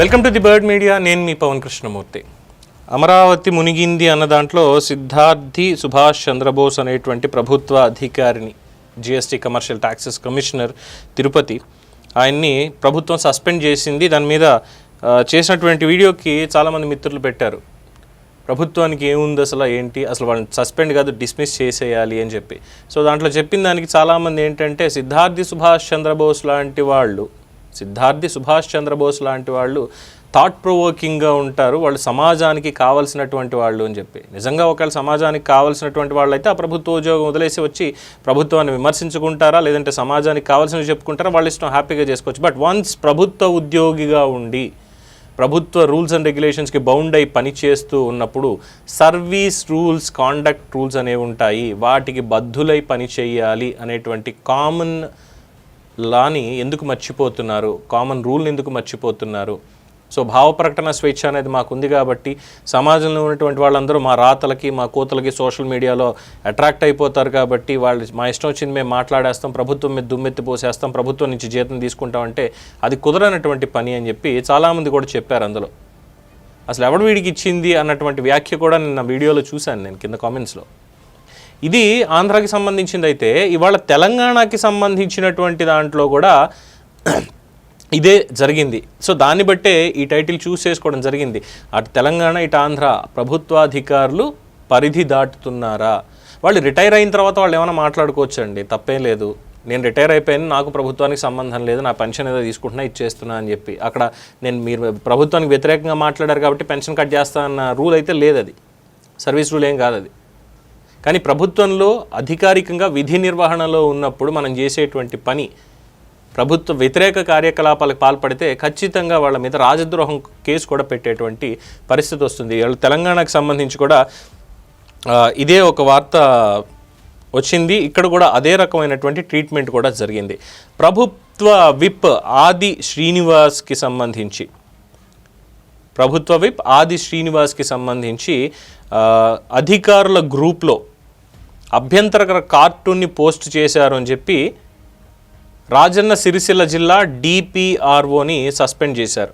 Welcome to the Bird Media. నేను మీ పవన్ కృష్ణమూర్తి. అమరావతి మునిగింది అన్న దాంట్లో సిద్ధార్థి సుభాష్ చంద్రబోస్ అనేటువంటి ప్రభుత్వ అధికారిని GST commercial taxes commissioner Tirupati ఆయన్ని ప్రభుత్వం సస్పెండ్ చేసింది. దాని మీద చేసినటువంటి వీడియోకి చాలామంది మిత్రులు పెట్టారు. ప్రభుత్వానికి ఏముంది అసలు ఏంటి? అసలు వాళ్ళని సస్పెండ్ కాదు డిస్మిస్ చేసేయాలి అని చెప్పి. సో దాంట్లో చెప్పిన దానికి చాలామంది ఏంటంటే సిద్ధార్థి సుభాష్ చంద్రబోస్ లాంటి వాళ్ళు సిద్ధార్థి సుభాష్ చంద్రబోస్ లాంటి వాళ్ళు థాట్ ప్రొవోకింగ్గా ఉంటారు. వాళ్ళు సమాజానికి కావాల్సినటువంటి వాళ్ళు అని చెప్పి. నిజంగా ఒకవేళ సమాజానికి కావాల్సినటువంటి వాళ్ళు అయితే ఆ ప్రభుత్వ ఉద్యోగం వదిలేసి వచ్చి ప్రభుత్వాన్ని విమర్శించుకుంటారా? లేదంటే సమాజానికి కావాల్సినవి చెప్పుకుంటారా? వాళ్ళ ఇష్టం హ్యాపీగా చేసుకోవచ్చు. బట్ వన్స్ ప్రభుత్వ ఉద్యోగిగా ఉండి ప్రభుత్వ రూల్స్ అండ్ రెగ్యులేషన్స్కి బౌండ్ అయి పనిచేస్తూ ఉన్నప్పుడు సర్వీస్ రూల్స్ కాండక్ట్ రూల్స్ అనేవి ఉంటాయి. వాటికి బద్ధులై పని చేయాలి అనేటువంటి కామన్ లాని ఎందుకు మర్చిపోతున్నారు? కామన్ రూల్ని ఎందుకు మర్చిపోతున్నారు? సో భావ ప్రకటన స్వేచ్ఛ అనేది మాకు ఉంది కాబట్టి సమాజంలో ఉన్నటువంటి వాళ్ళందరూ మా రాతలకి మా కోతలకి సోషల్ మీడియాలో అట్రాక్ట్ అయిపోతారు కాబట్టి వాళ్ళు మా ఇష్టం వచ్చింది మేము మాట్లాడేస్తాం ప్రభుత్వం మీద దుమ్మెత్తి పోసేస్తాం ప్రభుత్వం నుంచి జీతం తీసుకుంటామంటే అది కుదరనటువంటి పని అని చెప్పి చాలామంది కూడా చెప్పారు అందులో. అసలు ఎవడు వీడికి ఇచ్చింది అన్నటువంటి వ్యాఖ్య కూడా నేను నా వీడియోలో చూశాను నేను కింద కామెంట్స్లో. ఇది ఆంధ్రాకి సంబంధించింది అయితే ఇవాళ తెలంగాణకి సంబంధించినటువంటి దాంట్లో కూడా ఇదే జరిగింది. సో దాన్ని బట్టే ఈ టైటిల్ చూస్ చేసుకోవడం జరిగింది. అటు తెలంగాణ ఇటు ఆంధ్ర ప్రభుత్వాధికారులు పరిధి దాటుతున్నారా? వాళ్ళు రిటైర్ అయిన తర్వాత వాళ్ళు ఏమైనా మాట్లాడుకోవచ్చండి? తప్పేం లేదు. నేను రిటైర్ అయిపోయాను నాకు ప్రభుత్వానికి సంబంధం లేదు నా పెన్షన్ ఏదో తీసుకుంటున్నా ఇచ్చేస్తున్నా అని చెప్పి. అక్కడ నేను మీరు ప్రభుత్వానికి వ్యతిరేకంగా మాట్లాడారు కాబట్టి పెన్షన్ కట్ చేస్తా అన్న రూల్ అయితే లేదు అది సర్వీస్ రూల్ ఏం కాదు అది కానీ ప్రభుత్వంలో అధికారికంగా విధి నిర్వహణలో ఉన్నప్పుడు మనం చేసేటువంటి పని ప్రభుత్వ వ్యతిరేక కార్యకలాపాలకు పాల్పడితే ఖచ్చితంగా వాళ్ళ మీద రాజద్రోహం కేసు కూడా పెట్టేటువంటి పరిస్థితి వస్తుంది. వాళ్ళు తెలంగాణకు సంబంధించి కూడా ఇదే ఒక వార్త వచ్చింది. ఇక్కడ కూడా అదే రకమైనటువంటి ట్రీట్మెంట్ కూడా జరిగింది. ప్రభుత్వ విప్ ఆది శ్రీనివాస్కి సంబంధించి ప్రభుత్వ విప్ ఆది శ్రీనివాస్కి సంబంధించి అధికారుల గ్రూప్లో అభ్యంతరకర కార్టూన్ని పోస్ట్ చేశారు అని చెప్పి రాజన్న సిరిసిల్ల జిల్లా డిపిఆర్ఓని సస్పెండ్ చేశారు.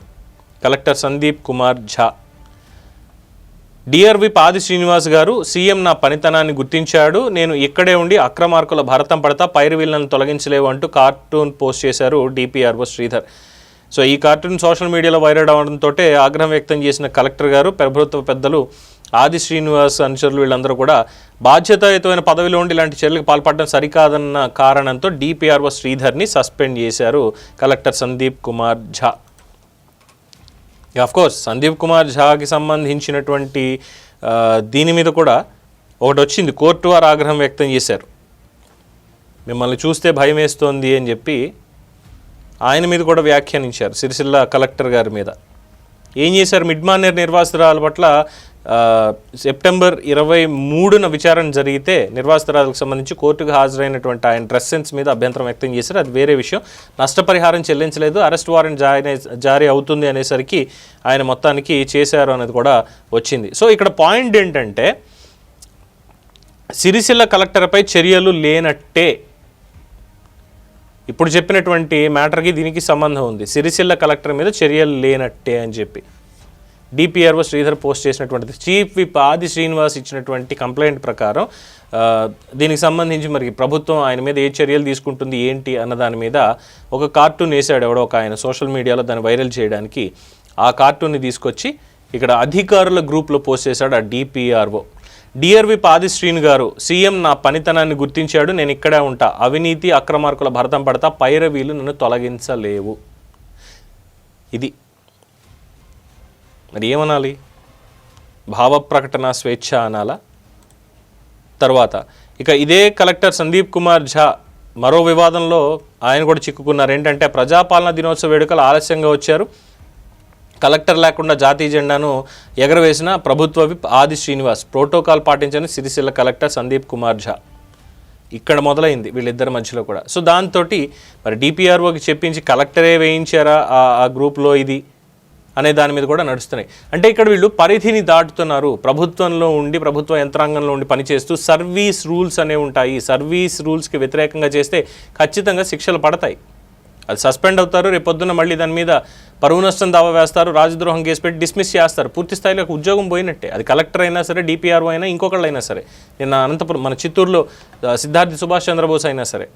కలెక్టర్ సందీప్ కుమార్ ఝా. డిఆర్వి పాది శ్రీనివాస్ గారు సీఎం నా పనితనాన్ని గుర్తించాడు నేను ఇక్కడే ఉండి అక్రమార్కుల భరతం పడతా పైరువీళ్ళను తొలగించలేవు అంటూ కార్టూన్ పోస్ట్ చేశారు డిపిఆర్ఓ శ్రీధర్. సో ఈ కార్టూన్ సోషల్ మీడియాలో వైరల్ అవడంతో ఆగ్రహం వ్యక్తం చేసిన కలెక్టర్ గారు ప్రభుత్వ పెద్దలు ఆది శ్రీనివాస్ అనుచరులు వీళ్ళందరూ కూడా బాధ్యతాయుతమైన పదవిలో ఉండి ఇలాంటి చర్యలకు పాల్పడడం సరికాదన్న కారణంతో డిపిఆర్ఓ శ్రీధర్ని సస్పెండ్ చేశారు collector Sandeep Kumar Jha. Of course Sandeep Kumar ఝాకి సంబంధించినటువంటి దీని మీద కూడా ఒకటి వచ్చింది. కోర్టు వారు ఆగ్రహం వ్యక్తం చేశారు. మిమ్మల్ని చూస్తే భయం వేస్తోంది అని చెప్పి ఆయన మీద కూడా వ్యాఖ్యానించారు సిరిసిల్ల కలెక్టర్ గారి మీద. ఏం చేశారు? మిడ్మానేర్ నిర్వాసితురాల పట్ల సెప్టెంబర్ ఇరవై మూడున విచారణ జరిగితే నిర్వాసితురాలకు సంబంధించి కోర్టుకు హాజరైనటువంటి ఆయన డ్రెస్ సెన్స్ మీద అభ్యంతరం వ్యక్తం చేశారు. అది వేరే విషయం. నష్టపరిహారం చెల్లించలేదు. అరెస్ట్ వారెంట్ జారీ జారీ అవుతుంది అనేసరికి ఆయన మొత్తానికి చేశారు అనేది కూడా వచ్చింది. సో ఇక్కడ పాయింట్ ఏంటంటే సిరిసిల్ల కలెక్టర్పై చర్యలు లేనట్టే ఇప్పుడు చెప్పినటువంటి మ్యాటర్కి దీనికి సంబంధం ఉంది. సిరిసిల్ల కలెక్టర్ మీద చర్యలు లేనట్టే అని చెప్పి. డిపిఆర్ఓ శ్రీధర్ పోస్ట్ చేసినటువంటిది. చీఫ్ విప్ ఆది శ్రీనివాస్ ఇచ్చినటువంటి కంప్లైంట్ ప్రకారం దీనికి సంబంధించి మరి ప్రభుత్వం ఆయన మీద ఏ చర్యలు తీసుకుంటుంది ఏంటి అన్న దాని మీద ఒక కార్టూన్ వేసాడు ఎవడో ఒక ఆయన సోషల్ మీడియాలో దాన్ని వైరల్ చేయడానికి. ఆ కార్టూన్ని తీసుకొచ్చి ఇక్కడ అధికారుల గ్రూప్లో పోస్ట్ చేశాడు ఆ డిపిఆర్ఓ. డిఆర్వి పాది శ్రీను గారు సీఎం నా పనితనాన్ని గుర్తించాడు నేను ఇక్కడే ఉంటా అవినీతి అక్రమార్కుల భరతం పడతా పైరవీలు నన్ను తొలగించలేవు. ఇది మరి ఏమనాలి భావ ప్రకటన స్వేచ్ఛ అనాలా? తర్వాత ఇక ఇదే కలెక్టర్ సందీప్ కుమార్ ఝా మరో వివాదంలో ఆయన కూడా చిక్కుకున్నారు ఏంటంటే ప్రజాపాలన దినోత్సవ వేడుకలు ఆలస్యంగా వచ్చారు. కలెక్టర్ లేకుండా జాతీయ జెండాను ఎగరవేసిన ప్రభుత్వ విప్ ఆది శ్రీనివాస్ ప్రోటోకాల్ పాటించని సిరిసిల్ల కలెక్టర్ సందీప్ కుమార్ ఝా. ఇక్కడ మొదలైంది వీళ్ళిద్దరి మధ్యలో కూడా. సో దాంతో మరి డిపిఆర్ఓకి చెప్పించి కలెక్టరే వేయించారా ఆ- ఆ గ్రూప్లో ఇది? అనే దాని మీద కూడా నడుస్తున్నాయి. అంటే ఇక్కడ వీళ్ళు పరిధిని దాటుతున్నారు. ప్రభుత్వంలో ఉండి ప్రభుత్వ యంత్రాంగంలో ఉండి పనిచేస్తూ సర్వీస్ రూల్స్ అనేవి ఉంటాయి. సర్వీస్ రూల్స్కి వ్యతిరేకంగా చేస్తే ఖచ్చితంగా శిక్షలు పడతాయి. అది సస్పెండ్ అవుతారు రేపు మళ్ళీ దాని మీద పరువు నష్టం దావా వేస్తారు రాజద్రోహం కేసు పెట్టి డిస్మిస్ చేస్తారు. పూర్తి స్థాయిలో ఉద్యోగం పోయినట్టే. అది కలెక్టర్ అయినా సరే డిపిఆర్ఓ అయినా ఇంకొకళ్ళు అయినా సరే. నిన్న అనంతపురం మన చిత్తూరులో సిద్ధార్థి సుభాష్ చంద్రబోస్ అయినా సరే.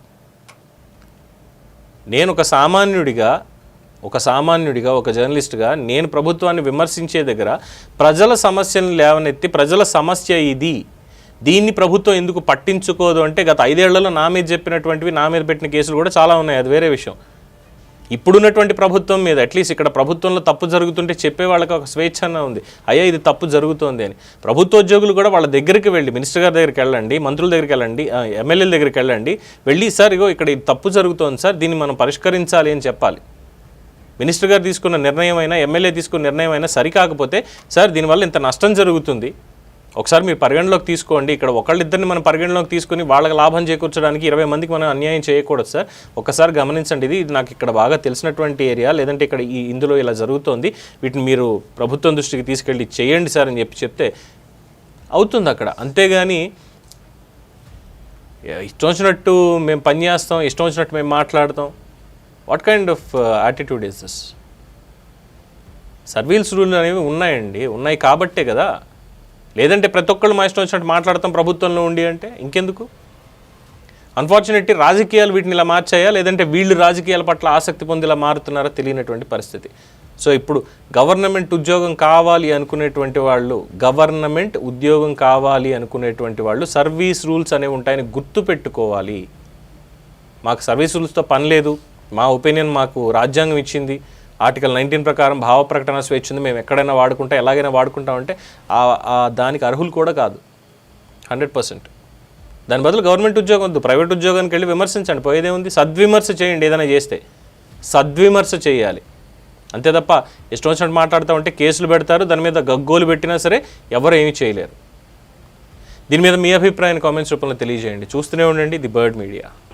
నేను ఒక సామాన్యుడిగా ఒక సామాన్యుడిగా ఒక జర్నలిస్ట్గా నేను ప్రభుత్వాన్ని విమర్శించే దగ్గర ప్రజల సమస్యలను లేవనెత్తి ప్రజల సమస్య ఇది. దీన్ని ప్రభుత్వం ఎందుకు పట్టించుకోదు అంటే గత ఐదేళ్ళలో నా మీద చెప్పినటువంటివి నా మీద పెట్టిన కేసులు కూడా చాలా ఉన్నాయి. అది వేరే విషయం. ఇప్పుడున్నటువంటి ప్రభుత్వం మీద అట్లీస్ట్ ఇక్కడ ప్రభుత్వంలో తప్పు జరుగుతుంటే చెప్పే వాళ్ళకి ఒక స్వేచ్ఛ అన్న ఉంది. అయ్యా ఇది తప్పు జరుగుతోంది అని. ప్రభుత్వ ఉద్యోగులు కూడా వాళ్ళ దగ్గరికి వెళ్ళి మినిస్టర్ గారి దగ్గరికి వెళ్ళండి మంత్రుల దగ్గరికి వెళ్ళండి ఎమ్మెల్యేల దగ్గరికి వెళ్ళండి వెళ్ళి సార్ ఇగో ఇక్కడ ఇది తప్పు జరుగుతోంది సార్ దీన్ని మనం పరిష్కరించాలి అని చెప్పాలి. మినిస్టర్ గారు తీసుకున్న నిర్ణయం అయినా ఎమ్మెల్యే తీసుకున్న నిర్ణయం అయినా సరికాకపోతే సార్ దీనివల్ల ఇంత నష్టం జరుగుతుంది. ఒకసారి మీరు పరిగణలోకి తీసుకోండి. ఇక్కడ ఒకళ్ళిద్దరిని మనం పరిగణలోకి తీసుకుని వాళ్ళకి లాభం చేకూర్చడానికి ఇరవై మందికి మనం అన్యాయం చేయకూడదు సార్. ఒకసారి గమనించండి. ఇది నాకు ఇక్కడ బాగా తెలిసినటువంటి ఏరియా. లేదంటే ఇక్కడ ఈ ఇందులో ఇలా జరుగుతోంది. వీటిని మీరు ప్రభుత్వం దృష్టికి తీసుకెళ్ళి చేయండి సార్ అని చెప్పి చెప్తే అవుతుంది అక్కడ. అంతేగాని ఇష్టం వచ్చినట్టు మేము పని చేస్తాం ఇష్టం వచ్చినట్టు మేము మాట్లాడతాం. What kind of attitude is this సర్వీల్స్ rule అనేవి ఉన్నాయండి. ఉన్నాయి కాబట్టే కదా. లేదంటే ప్రతి ఒక్కళ్ళు మా ఇష్టం వచ్చినట్టు మాట్లాడతాం ప్రభుత్వంలో ఉండి అంటే ఇంకెందుకు? అన్ఫార్చునేట్లీ రాజకీయాలు వీటిని ఇలా మార్చాయా? లేదంటే వీళ్ళు రాజకీయాల పట్ల ఆసక్తి పొందేలా మారుతున్నారా? తెలియనటువంటి పరిస్థితి. సో ఇప్పుడు గవర్నమెంట్ ఉద్యోగం కావాలి అనుకునేటువంటి వాళ్ళు గవర్నమెంట్ ఉద్యోగం కావాలి అనుకునేటువంటి వాళ్ళు సర్వీస్ రూల్స్ అనేవి ఉంటాయని గుర్తు పెట్టుకోవాలి మాకు సర్వీస్ రూల్స్తో పని లేదు. మా ఒపీనియన్ మాకు రాజ్యాంగం ఇచ్చింది. ఆర్టికల్ నైన్టీన్ ప్రకారం భావ ప్రకటన స్వేచ్ఛ ఉంది మేము ఎక్కడైనా వాడుకుంటా ఎలాగైనా వాడుకుంటామంటే ఆ- ఆ దానికి అర్హులు కూడా కాదు. Hundred percent. దాని బదులు గవర్నమెంట్ ఉద్యోగం వద్దు. ప్రైవేట్ ఉద్యోగానికి వెళ్ళి విమర్శించండి. పోయేదే ఉంది. సద్విమర్శ చేయండి ఏదైనా చేస్తే. సద్విమర్శ చేయాలి. అంతే తప్ప ఇష్టం వచ్చినట్టు మాట్లాడుతూ ఉంటే కేసులు పెడతారు. దాని మీద గగ్గోలు పెట్టినా సరే ఎవరు ఏమీ చేయలేరు. దీని మీద మీ అభిప్రాయాన్ని కామెంట్స్ రూపంలో తెలియజేయండి. చూస్తూనే ఉండండి ది బర్డ్ మీడియా.